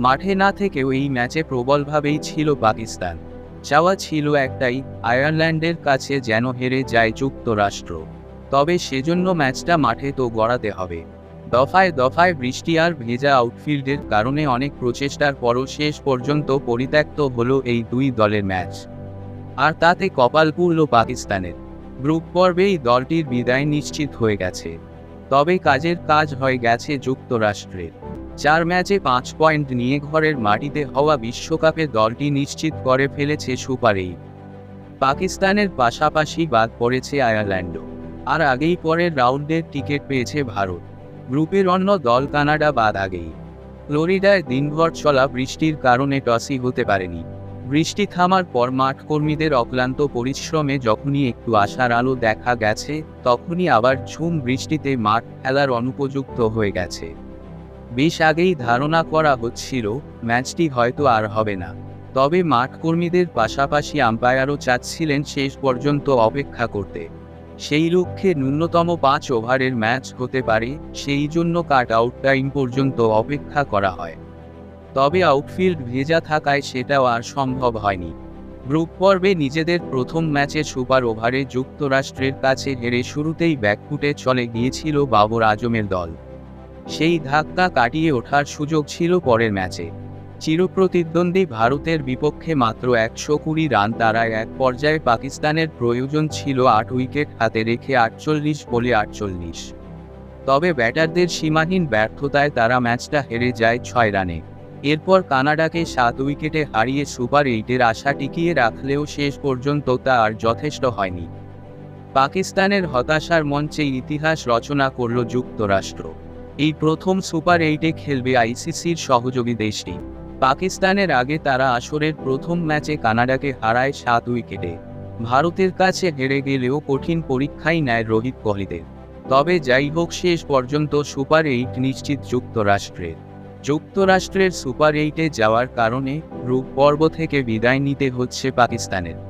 মাঠে না থেকেও এই ম্যাচে প্রবলভাবেই ছিল পাকিস্তান। চাওয়া ছিল একটাই, আয়ারল্যান্ডের কাছে যেন হেরে যায় যুক্তরাষ্ট্র। তবে সেজন্য ম্যাচটা মাঠে তো গড়াতে হবে। দফায় দফায় বৃষ্টি আর ভেজা আউটফিল্ডের কারণে অনেক প্রচেষ্টার পরও শেষ পর্যন্ত পরিত্যক্ত হলো এই দুই দলের ম্যাচ। আর তাতে কপাল পুরল পাকিস্তানের। গ্রুপ পর্বেই দলটির বিদায় নিশ্চিত হয়ে গেছে। তবে কাজের কাজ হয়ে গেছে যুক্তরাষ্ট্রের। চার ম্যাচে পাঁচ পয়েন্ট নিয়ে ঘরের মাটিতে হওয়া বিশ্বকাপে দলটি নিশ্চিত করে ফেলেছে সুপার পাকিস্তানের পাশাপাশি বাদ পড়েছে আয়ারল্যান্ডও। আর আগেই পরের রাউন্ডের টিকিট পেয়েছে ভারত। গ্রুপের অন্য দল কানাডা বাদ আগেই। ফ্লোরিডায় দিনভর চলা বৃষ্টির কারণে টসই হতে পারেনি। বৃষ্টি থামার পর মাঠ কর্মীদের অক্লান্ত পরিশ্রমে যখনই একটু আশার আলো দেখা গেছে, তখনই আবার ঝুম বৃষ্টিতে মাঠ খেলার অনুপযুক্ত হয়ে গেছে। বেশ আগেই ধারণা করা হচ্ছিল, ম্যাচটি হয়তো আর হবে না। তবে মাঠ কর্মীদের পাশাপাশি আম্পায়ারও চাচ্ছিলেন শেষ পর্যন্ত অপেক্ষা করতে। সেই লক্ষ্যে ন্যূনতম পাঁচ ওভারের ম্যাচ হতে পারে, সেই জন্য কাট আউট টাইম পর্যন্ত অপেক্ষা করা হয়। তবে আউটফিল্ড ভেজা থাকায় সেটাও আর সম্ভব হয়নি। গ্রুপ পর্বে নিজেদের প্রথম ম্যাচে সুপার ওভারে যুক্তরাষ্ট্রের কাছে হেরে শুরুতেই ব্যাকফুটে চলে গিয়েছিল বাবর আজমের দল। সেই ধাক্কা কাটিয়ে ওঠার সুযোগ ছিল পরের ম্যাচে। চিরপ্রতিদ্বন্দ্বী ভারতের বিপক্ষে মাত্র একশো কুড়ি রান তারায় এক পর্যায়ে পাকিস্তানের প্রয়োজন ছিল আট উইকেট হাতে রেখে আটচল্লিশ বলে আটচল্লিশ। তবে ব্যাটারদের সীমাহীন ব্যর্থতায় তারা ম্যাচটা হেরে যায় ছয় রানে। এরপর কানাডাকে সাত উইকেটে হারিয়ে সুপার এইটের আশা টিকিয়ে রাখলেও শেষ পর্যন্ত তা আর যথেষ্ট হয়নি। পাকিস্তানের হতাশার মঞ্চে ইতিহাস রচনা করল যুক্তরাষ্ট্র। এই প্রথম সুপার এইটে খেলবে আইসিসির সহযোগী দেশটি। পাকিস্তানের আগে তারা আসরের প্রথম ম্যাচে কানাডাকে হারায় সাত উইকেটে। ভারতের কাছে হেরে গেলেও কঠিন পরীক্ষাই নেয় রোহিত কোহলিদের। তবে যাই হোক, শেষ পর্যন্ত সুপার এইট নিশ্চিত যুক্তরাষ্ট্রের। যুক্তরাষ্ট্রের সুপার এইটে যাওয়ার কারণে গ্রুপ পর্ব থেকে বিদায় নিতে হচ্ছে পাকিস্তানের।